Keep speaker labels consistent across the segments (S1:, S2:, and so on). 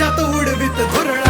S1: आकाशात उडवीत धुरळा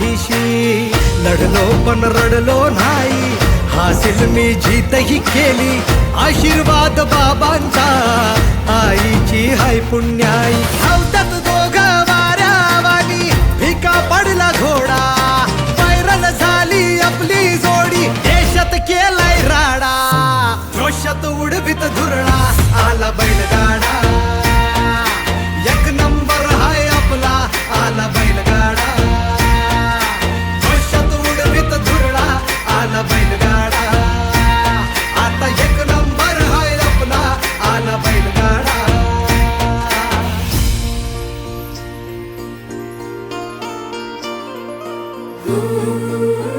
S1: पाठीशी लढलो पण रडलो नाही. हासिल मी जीतही केली. आशीर्वाद बाबांचा. आईची हाय पुण्याई. धावतात दोघ वाऱ्यावानी. भिका पडला घोडा. पैरल झाली आपली जोडी. देशात केलाय राडा. जोशात उडवीत
S2: धुरणा Thank you.